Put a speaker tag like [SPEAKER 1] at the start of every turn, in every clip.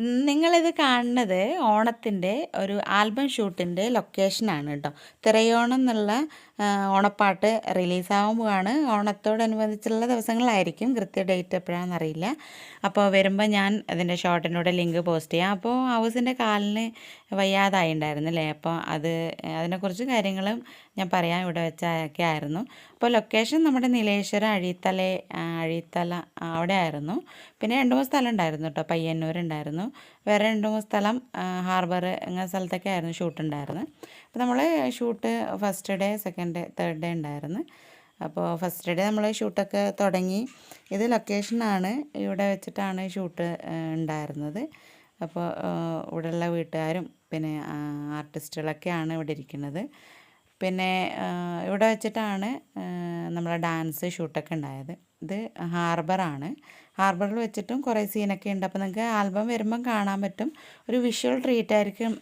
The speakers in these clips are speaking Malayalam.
[SPEAKER 1] നിങ്ങളിത് കാണുന്നത് ഓണത്തിന്റെ ഒരു ആൽബം ഷൂട്ടിന്റെ ലൊക്കേഷനാണ് കേട്ടോ. തിരയോണം എന്നുള്ള ഓണപ്പാട്ട് റിലീസാവുമ്പോഴാണ് ഓണത്തോടനുബന്ധിച്ചുള്ള ദിവസങ്ങളായിരിക്കും കൃത്യ ഡേറ്റ് എപ്പോഴാണെന്നറിയില്ല. അപ്പോൾ വരുമ്പോൾ ഞാൻ അതിന്റെ ഷോർട്ടിനൂടെ ലിങ്ക് പോസ്റ്റ് ചെയ്യാം. അപ്പോൾ ഹൗസിന്റെ കാലിന് വയ്യാതായി ഉണ്ടായിരുന്നില്ലേ അപ്പോൾ അത് അതിനെക്കുറിച്ച് കാര്യങ്ങളും ഞാൻ പറയാം. ഇവിടെ വെച്ചൊക്കെ ആയിരുന്നു. അപ്പോൾ ലൊക്കേഷൻ നമ്മുടെ നീലേശ്വരം അഴീത്തല അഴീത്തല അവിടെ ആയിരുന്നു പിന്നെ രണ്ട് മൂന്ന് സ്ഥലം ഉണ്ടായിരുന്നു കേട്ടോ. പയ്യന്നൂർ ഉണ്ടായിരുന്നു വേറെ രണ്ട് മൂന്ന് സ്ഥലം ഹാർബർ ഇങ്ങനെ സ്ഥലത്തൊക്കെ ആയിരുന്നു ഷൂട്ട് ഉണ്ടായിരുന്നത്. അപ്പോൾ നമ്മൾ shoot first day second day third day ഉണ്ടായിരുന്നു. അപ്പോൾ ഫസ്റ്റ് ഡേ നമ്മൾ ഷൂട്ടൊക്കെ തുടങ്ങി. ഇത് ലൊക്കേഷനാണ് ഇവിടെ വെച്ചിട്ടാണ് ഷൂട്ട് ഉണ്ടായിരുന്നത്. അപ്പോൾ ഇവിടെയുള്ള വീട്ടുകാരും പിന്നെ ആർട്ടിസ്റ്റുകളൊക്കെയാണ് ഇവിടെ ഇരിക്കുന്നത്. പിന്നെ ഇവിടെ വെച്ചിട്ടാണ് നമ്മളെ ഡാൻസ് ഷൂട്ടൊക്കെ ഉണ്ടായത്. ഇത് ഹാർബറാണ്. ഹാർബറിൽ വെച്ചിട്ടും കുറേ സീനൊക്കെ ഉണ്ട്. അപ്പോൾ നിങ്ങൾക്ക് ആൽബം വരുമ്പം കാണാൻ പറ്റും. ഒരു വിഷ്വൽ ട്രീറ്റ് ആയിരിക്കും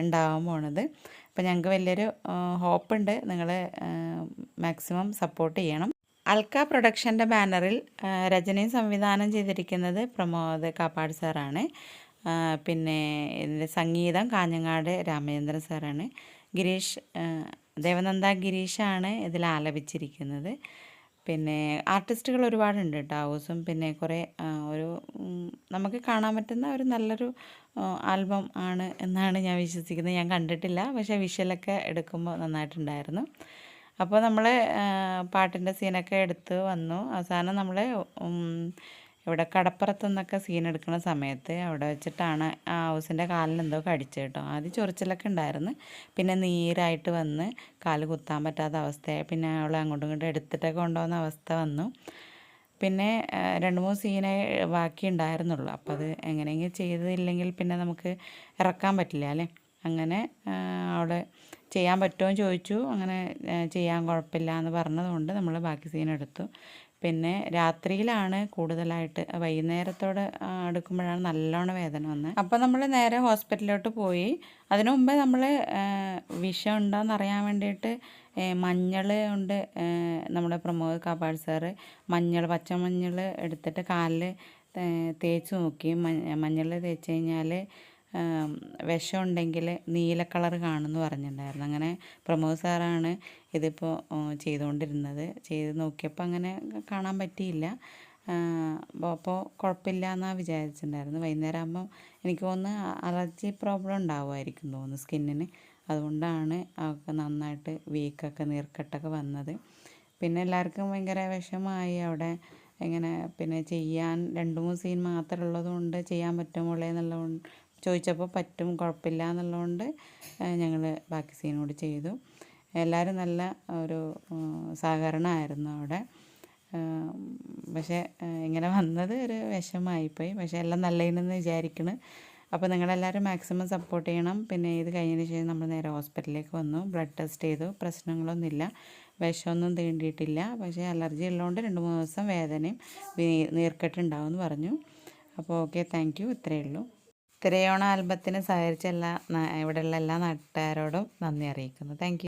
[SPEAKER 1] ഉണ്ടാവാൻ പോണത്. അപ്പോൾ ഞങ്ങൾക്ക് വലിയൊരു ഹോപ്പുണ്ട് നിങ്ങൾ മാക്സിമം സപ്പോർട്ട് ചെയ്യണം. അൽക്ക പ്രൊഡക്ഷന്റെ ബാനറിൽ രചനയും സംവിധാനം ചെയ്തിരിക്കുന്നത് പ്രമോദ് കാപ്പാട് സാറാണ്. പിന്നെ ഇതിന്റെ സംഗീതം കാഞ്ഞങ്ങാട് രാമചന്ദ്രൻ സാറാണ്. ഗിരീഷ് ദേവനന്ദ ഗിരീഷാണ് ഇതിൽ ആലപിച്ചിരിക്കുന്നത്. പിന്നെ ആർട്ടിസ്റ്റുകൾ ഒരുപാടുണ്ട് കേട്ടോ പിന്നെ കുറേ ഒരു നമുക്ക് കാണാൻ പറ്റുന്ന ഒരു നല്ലൊരു ആൽബം ആണ് എന്നാണ് ഞാൻ വിശ്വസിക്കുന്നത്. ഞാൻ കണ്ടിട്ടില്ല പക്ഷേ വിഷ്വലൊക്കെ എടുക്കുമ്പോൾ നന്നായിട്ടുണ്ടായിരുന്നു. അപ്പോൾ നമ്മൾ പാട്ടിന്റെ സീനൊക്കെ എടുത്ത് വന്നു. അവസാനം നമ്മൾ ഇവിടെ കടപ്പുറത്ത് നിന്നൊക്കെ സീൻ എടുക്കുന്ന സമയത്ത് അവിടെ വെച്ചിട്ടാണ് ആ ഹൗസിന്റെ കാലിൽ എന്തോ കടിച്ചത് കേട്ടോ. ആദ്യം ചൊറിച്ചിലൊക്കെ ഉണ്ടായിരുന്നു. പിന്നെ നീരായിട്ട് വന്ന് കാൽ കുത്താൻ പറ്റാത്ത അവസ്ഥയായി. പിന്നെ അവൾ അങ്ങോട്ടും ഇങ്ങോട്ടും എടുത്തിട്ടൊക്കെ കൊണ്ടുപോകുന്ന അവസ്ഥ വന്നു. പിന്നെ രണ്ട് മൂന്ന് സീനെ ബാക്കി ഉണ്ടായിരുന്നുള്ളൂ. അപ്പോൾ അത് എങ്ങനെയെങ്കിലും ചെയ്തില്ലെങ്കിൽ പിന്നെ നമുക്ക് ഇറക്കാൻ പറ്റില്ല അല്ലേ? അങ്ങനെ അവൾ ചെയ്യാൻ പറ്റുമോ എന്ന് ചോദിച്ചു. അങ്ങനെ ചെയ്യാൻ കുഴപ്പമില്ല എന്ന് പറഞ്ഞതുകൊണ്ട് നമ്മൾ ബാക്കി സീൻ എടുത്തു. പിന്നെ രാത്രിയിലാണ് കൂടുതലായിട്ട് വൈകുന്നേരത്തോടെ അടുക്കുമ്പോഴാണ് നല്ലോണം വേദന വന്നത് അപ്പോൾ നമ്മൾ നേരെ ഹോസ്പിറ്റലിലോട്ട് പോയി. അതിനു മുമ്പേ നമ്മൾ വിഷം ഉണ്ടോയെന്ന് അറിയാൻ വേണ്ടിയിട്ട് മഞ്ഞൾ ഉണ്ട് നമ്മുടെ പ്രമോദ് കാപ്പാട് സാറ്. മഞ്ഞൾ പച്ച മഞ്ഞൾ എടുത്തിട്ട് കാലിൽ തേച്ച് നോക്കി. മഞ്ഞൾ തേച്ച് കഴിഞ്ഞാൽ വിഷം ഉണ്ടെങ്കിൽ നീല കളർ കാണുമെന്ന് പറഞ്ഞിട്ടുണ്ടായിരുന്നു. അങ്ങനെ പ്രമോദ് സാറാണ് ഇതിപ്പോൾ ചെയ്തുകൊണ്ടിരുന്നത്. ചെയ്ത് നോക്കിയപ്പോൾ അങ്ങനെ കാണാൻ പറ്റിയില്ല. അപ്പോൾ കുഴപ്പമില്ല എന്നാണ് വിചാരിച്ചിട്ടുണ്ടായിരുന്നു. വൈകുന്നേരം ആകുമ്പം എനിക്ക് തോന്നുന്നു അലർജി പ്രോബ്ലം ഉണ്ടാവുമായിരിക്കും തോന്നുന്നു സ്കിന്നിന്. അതുകൊണ്ടാണ് അവൾക്ക് നന്നായിട്ട് വീക്കൊക്കെ നീർക്കെട്ടൊക്കെ വന്നത്. പിന്നെ എല്ലാവർക്കും ഭയങ്കര വിഷമമായി. അവിടെ ഇങ്ങനെ പിന്നെ ചെയ്യാൻ രണ്ട് മൂന്ന് സീൻ മാത്രമേ ഉള്ളതുകൊണ്ട് ചെയ്യാൻ പറ്റുമോളേ എന്നുള്ളതുകൊണ്ട് ചോദിച്ചപ്പോൾ പറ്റും കുഴപ്പമില്ല എന്നുള്ളതുകൊണ്ട് ഞങ്ങൾ ബാക്കി സീനോട് ചെയ്തു. എല്ലാവരും നല്ല ഒരു സഹകരണമായിരുന്നു അവിടെ. പക്ഷേ ഇങ്ങനെ വന്നത് ഒരു വിഷമമായിപ്പോയി. പക്ഷേ എല്ലാം നല്ലതിനെന്ന് വിചാരിക്കണ്. അപ്പോൾ നിങ്ങളെല്ലാവരും മാക്സിമം സപ്പോർട്ട് ചെയ്യണം. പിന്നെ ഇത് കഴിഞ്ഞതിന് ശേഷം നമ്മൾ നേരെ ഹോസ്പിറ്റലിലേക്ക് വന്നു. ബ്ലഡ് ടെസ്റ്റ് ചെയ്തു. പ്രശ്നങ്ങളൊന്നുമില്ല. വിഷമൊന്നും തീണ്ടിയിട്ടില്ല. പക്ഷേ അലർജി ഉള്ളതുകൊണ്ട് രണ്ട് മൂന്ന് ദിവസം വേദനയും നീർക്കെട്ടുണ്ടാവും എന്ന് പറഞ്ഞു. അപ്പോൾ ഓക്കെ താങ്ക് യു ഇത്രയേ ഉള്ളൂ. തിരയോണ ആൽബത്തിന് സഹകരിച്ച എല്ലാ ഇവിടെയുള്ള എല്ലാ നാട്ടുകാരോടും നന്ദി അറിയിക്കുന്നു. താങ്ക്